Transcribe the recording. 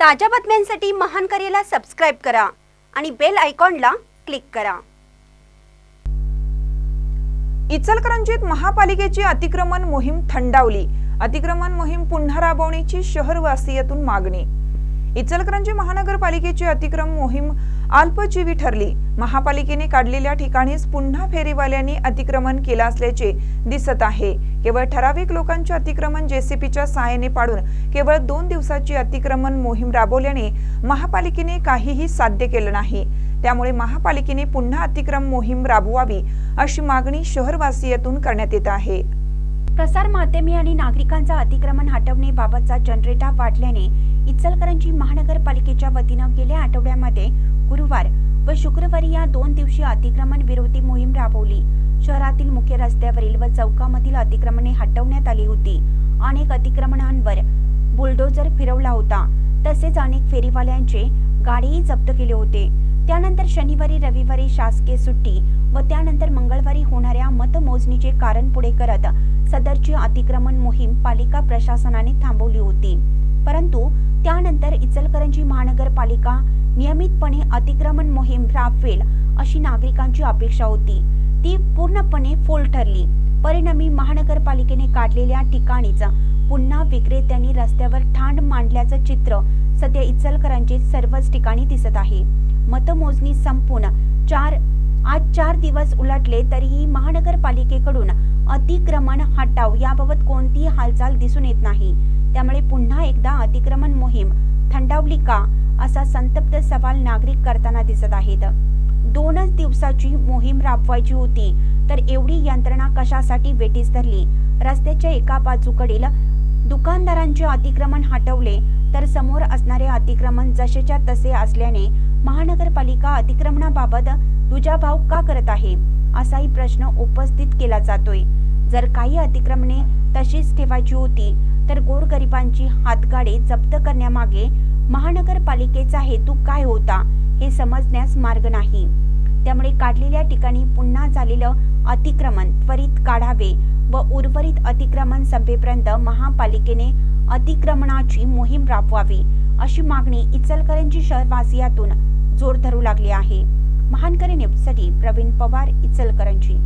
ताज्या बातम्यांसाठी महान करेला सबस्क्राईब करा आणि बेल आयकॉनला क्लिक करा. इचलकरंजीत महापालिकेची अतिक्रमण मोहीम थंडावली. अतिक्रमण मोहीम पुन्हा राबवण्याची शहरवासियातून मागणी. इचलकरंजी महानगरपालिकेची अतिक्रम मोहीम अल्पजीवी ठरली. महापालिकेने काढलेल्या ठिकाणीच पुन्हा फेरीवाल्यांनी अतिक्रमण केलं असल्याचे दिसत आहे. केवळ ठराविक लोकांचे अतिक्रमण जेसीपीच्या सहाय्याने पाडून केवळ दोन दिवसाची अतिक्रमण मोहीम राबवल्याने महापालिकेने काहीही साध्य केलं नाही. त्यामुळे महापालिकेने पुन्हा अतिक्रम मोहीम राबवावी अशी मागणी शहरवासियातून करण्यात येत आहे. प्रसार माध्यमे आणि नागरिकांचा अतिक्रमण हटवण्याबाबतचा जनरेटा वाढल्याने इचलकरंजी महानगरपालिकेच्या वतीनं गेल्या आठवड्यामध्ये गुरुवार व शुक्रवारी या दोन दिवसीय अतिक्रमण विरोधी मोहीम राबवली. शहरातील मुख्य रस्त्यावरील व चौकामधील अतिक्रमणे हटवण्यात आली होती. अनेक अतिक्रमणांवर बुलडोजर फिरवला होता. तसेच अनेक फेरीवाल्यांचे गाडीही जप्त केले होते. त्यानंतर शनिवारी रविवारी शासकीय सुट्टी व त्यानंतर मंगळवारी होणाऱ्या मतमोजणीचे कारण पुढे करत सदरची अतिक्रमण मोहीम पालिका प्रशासनाने थांबवली होती. परंतु त्यानंतर इचलकरंजी महानगरपालिका नियमितपणे अतिक्रमण मोहीम राबवेल अशी नागरिकांची अपेक्षा होती. ती पूर्णपणे फोल ठरली. परिणामी महानगरपालिकेने काढलेल्या ठिकाणीचा पुन्हा विक्रेत्यांनी रस्त्यावर ठाण मांडल्याचं चित्र सध्या इचलकरांचे सर्वच ठिकाणी दिसत आहे. मतमोजणी संपून चार आज चार दिवस उलटले तरीही महानगरपालिकेकडून अतिक्रमण हटाव याबाबत कोणतीही हालचाल दिसून येत नाही. त्यामुळे पुन्हा एकदा अतिक्रमण मोहीम थंडावली का असा संतप्त सवाल नागरिक करताना दिसत आहेत. दोनच दिवसाची मोहीम राबवायची होती. तर एवढी यंत्रणा कशासाठी वेटीस धरली? रस्त्याच्या एका बाजूकडील दुकानदारांचे अतिक्रमण हटवले तर समोर असणारे अतिक्रमण जसेच्या तसे असल्याने महानगरपालिका अतिक्रमणाबाबत दुजाभाव का करत आहे? असाही प्रश्न उपस्थित केला जातोय. जर काही अतिक्रमणे तशीच ठेवायची होती तर गोरगरिबांची हातगाडे जप्त करण्यामागे महानगरपालिकेचा हेतू काय होता? हे समजण्यास मार्ग नाही. त्यामुळे काढलेल्या ठिकाणी पुन्हा झालेलं अतिक्रमण त्वरित काढावे व उर्वरित अतिक्रमण संपेपर्यंत महापालिकेने अतिक्रमणाची मोहीम राबवावी अशी मागणी इचलकरंजी शहरवासियातून जोर धरू लागली आहे. महानकरी न्यूजसाठी प्रवीण पवार इचलकरंजी.